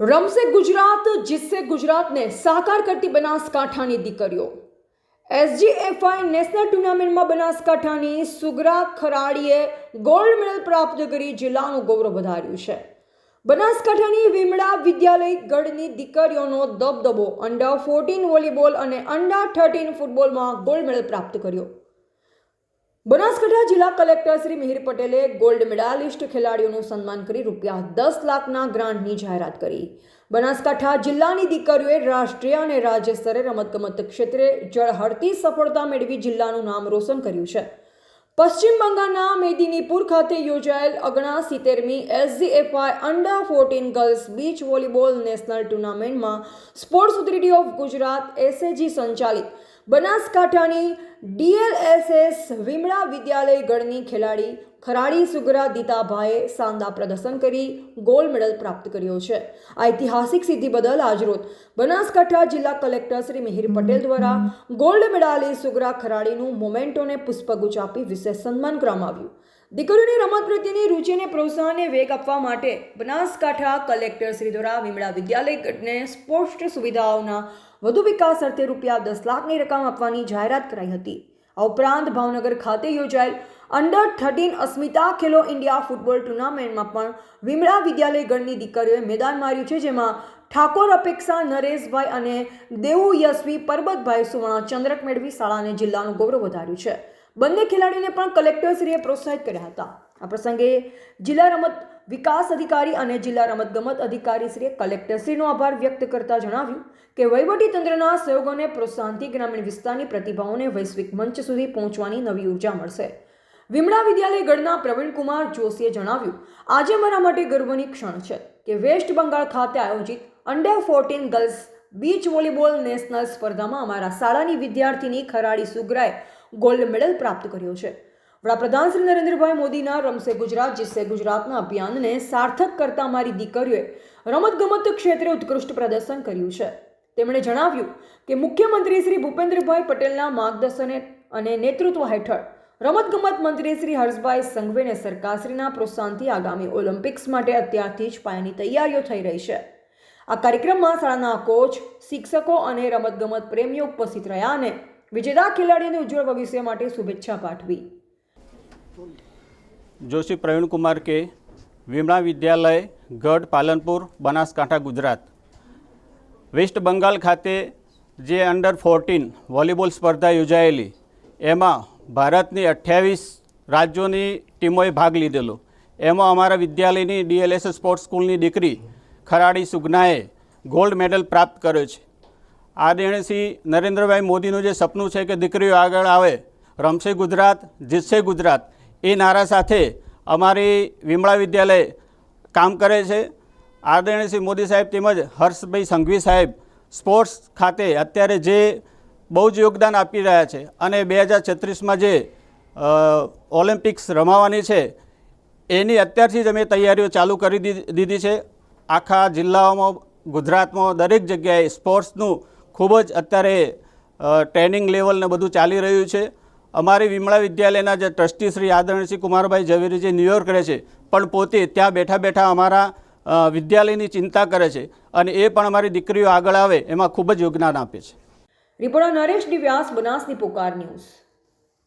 રમશે ગુજરાત, જીતશે ગુજરાતને સાકાર કરતી બનાસકાંઠાની દીકરીઓ. એસજીએફઆઈ નેશનલ ટુર્નામેન્ટમાં બનાસકાંઠાની સુગરા ખરાડીએ ગોલ્ડ મેડલ પ્રાપ્ત કરી જિલ્લાનું ગૌરવ વધાર્યું છે. બનાસકાંઠાની વિમળા વિદ્યાલય ગઢની દીકરીઓનો દબદબો અંડર ફોર્ટીન વોલીબોલ અને અંડર થર્ટીન ફૂટબોલમાં ગોલ્ડ મેડલ પ્રાપ્ત કર્યો. બનાસકાંઠા જિલ્લા કલેક્ટર શ્રી મિહિર પટેલે ગોલ્ડ મેડાલિસ્ટ ખેલાડીઓનું સન્માન કરી રૂપિયા દસ લાખના ગ્રાન્ટની જાહેરાત કરી. બનાસકાંઠા જિલ્લાની દીકરીઓએ રાષ્ટ્રીય અને રાજ્ય સ્તરે રમતગમત ક્ષેત્રે જળહળતી સફળતા મેળવી જિલ્લાનું નામ રોશન કર્યું છે. પશ્ચિમ બંગાળના મેદિનીપુર ખાતે યોજાયેલ અગણા સિત્તેરમી SGFI under fourteen girls beach volleyball national ટુર્નામેન્ટમાં sports authority of Gujarat SAG સંચાલિત બનાસકાંઠાની ડીએલએસએસ વિમળા વિદ્યાલય ગણની ખેલાડી ખરાડી સુગરા દીતાભાઈએ શાનદાર પ્રદર્શન કરી ગોલ્ડ મેડલ પ્રાપ્ત કર્યો છે. આ ઐતિહાસિક સિદ્ધિ બદલ આજરોજ બનાસકાંઠા જિલ્લા કલેક્ટર શ્રી મિહિર પટેલ દ્વારા ગોલ્ડ મેડાલી સુગરા ખરાડીનું મોમેન્ટોને પુષ્પગુચ્છ આપી વિશેષ સન્માન કરવામાં આવ્યું. દીકરીઓની રમત પ્રત્યેની રુચિને પ્રોત્સાહનને વેગ આપવા માટે બનાસકાંઠા કલેક્ટર શ્રી દ્વારા વિમળા વિદ્યાલય ગઢને સ્પોર્ટ્સ સુવિધાઓના વધુ વિકાસ અર્થે રૂપિયા દસ લાખની રકમ આપવાની જાહેરાત કરાઈ હતી. આ ઉપરાંત ભાવનગર ખાતે યોજાયેલ under thirteen Asmita Khelo India football ટુર્નામેન્ટમાં પણ વિમળા વિદ્યાલય ગણની દીકરીઓએ મેદાન માર્યું છે, જેમાં ઠાકોર અપેક્ષા, નરેશભાઈ અને દેવુ યશવી પરબતભાઈ સુવર્ણ ચંદ્રક મેળવી શાળાને જિલ્લાનું ગૌરવ વધાર્યું છે. બંને ખેલાડીઓને પણ કલેક્ટરશ્રીએ પ્રોત્સાહિત કર્યા હતા. આ પ્રસંગે જિલ્લા રમત વિકાસ અધિકારી અને જિલ્લા રમતગમત અધિકારીશ્રીએ કલેક્ટરશ્રીનો આભાર વ્યક્ત કરતા જણાવ્યું કે વહીવટી તંત્રના સહયોગોને પ્રોત્સાહનથી ગ્રામીણ વિસ્તારની પ્રતિભાઓને વૈશ્વિક મંચ સુધી પહોંચવાની નવી ઊર્જા મળશે. વિમળા વિદ્યાલય ગઢના પ્રવીણકુમાર જોશીએ જણાવ્યું, આજે મારા માટે ગર્વની ક્ષણ છે કે વેસ્ટ બંગાળ ખાતે આયોજિત under fourteen girls beach volleyball national સ્પર્ધામાં અમારા શાળાની વિદ્યાર્થીની ખરાડી સુગ્રાએ ગોલ્ડ મેડલ પ્રાપ્ત કર્યો છે. વડાપ્રધાન શ્રી નરેન્દ્રભાઈ મોદીના રમશે ગુજરાત, જીતશે ગુજરાતના અભિયાનને સાર્થક કરતા મારી દીકરીઓએ રમતગમત ક્ષેત્રે ઉત્કૃષ્ટ પ્રદર્શન કર્યું છે. તેમણે જણાવ્યું કે મુખ્યમંત્રી શ્રી ભૂપેન્દ્રભાઈ પટેલના માર્ગદર્શન અને નેતૃત્વ હેઠળ રમતગમત મંત્રી શ્રી હર્ષભાઈ સંઘવીને સરકારશ્રીના પ્રોત્સાહનથી આગામી ઓલિમ્પિક્સ માટે અત્યારથી જ પાયાની તૈયારીઓ થઈ રહી છે. આ કાર્યક્રમમાં શાળાના કોચ, શિક્ષકો અને રમતગમત પ્રેમીઓ ઉપસ્થિત રહ્યા અને વિજેતા ખેલાડીઓને ઉજ્જવળ ભવિષ્ય માટે શુભેચ્છા પાઠવી. જોશી પ્રવીણકુમાર કે વિમળા વિદ્યાલય, ગઢ, પાલનપુર, બનાસકાંઠા, ગુજરાત. વેસ્ટ બંગાળ ખાતે જે અંડર ફોર્ટીન વોલીબોલ સ્પર્ધા યોજાયેલી, એમાં ભારતની અઠ્યાવીસ રાજ્યોની ટીમોએ ભાગ લીધેલો. એમાં અમારા વિદ્યાલયની ડીએલએસ સ્પોર્ટ્સ સ્કૂલની દીકરી ખરાડી સુગનાએ ગોલ્ડ મેડલ પ્રાપ્ત કર્યો છે. આ આદરણીય નરેન્દ્રભાઈ મોદીનું જે સપનું છે કે દીકરીઓ આગળ આવે, રમશે ગુજરાત, જીતશે ગુજરાત એ નારા સાથે અમારી વિમળા વિદ્યાલય કામ કરે છે. આદરણીય શ્રી મોદી સાહેબ તેમજ હર્ષભાઈ સંઘવી સાહેબ સ્પોર્ટ્સ ખાતે અત્યારે જે બહુ જ યોગદાન આપી રહ્યા છે અને બે હજાર છત્રીસમાં જે ઓલિમ્પિક્સ રમાવાની છે, એની અત્યારથી જ અમે તૈયારીઓ ચાલુ કરી દીધી છે. આખા જિલ્લાઓમાં, ગુજરાતમાં દરેક જગ્યાએ સ્પોર્ટ્સનું ખૂબ જ અત્યારે ટ્રેનિંગ લેવલને બધું ચાલી રહ્યું છે. અમારી વિમળા વિદ્યાલયના જે ટ્રસ્ટી શ્રી આદરણસિંહ કુમારભાઈ ઝવેરી જે ન્યુયોર્ક રહે છે, પણ પોતે ત્યાં બેઠા બેઠા અમારા વિદ્યાલયની ચિંતા કરે છે અને એ પણ અમારી દીકરીઓ આગળ આવે, એમાં ખૂબ જ યોગદાન આપે છે. રિપોર્ટર નરેશ દિવ્યાસ, બનાસની પોકાર ન્યૂઝ.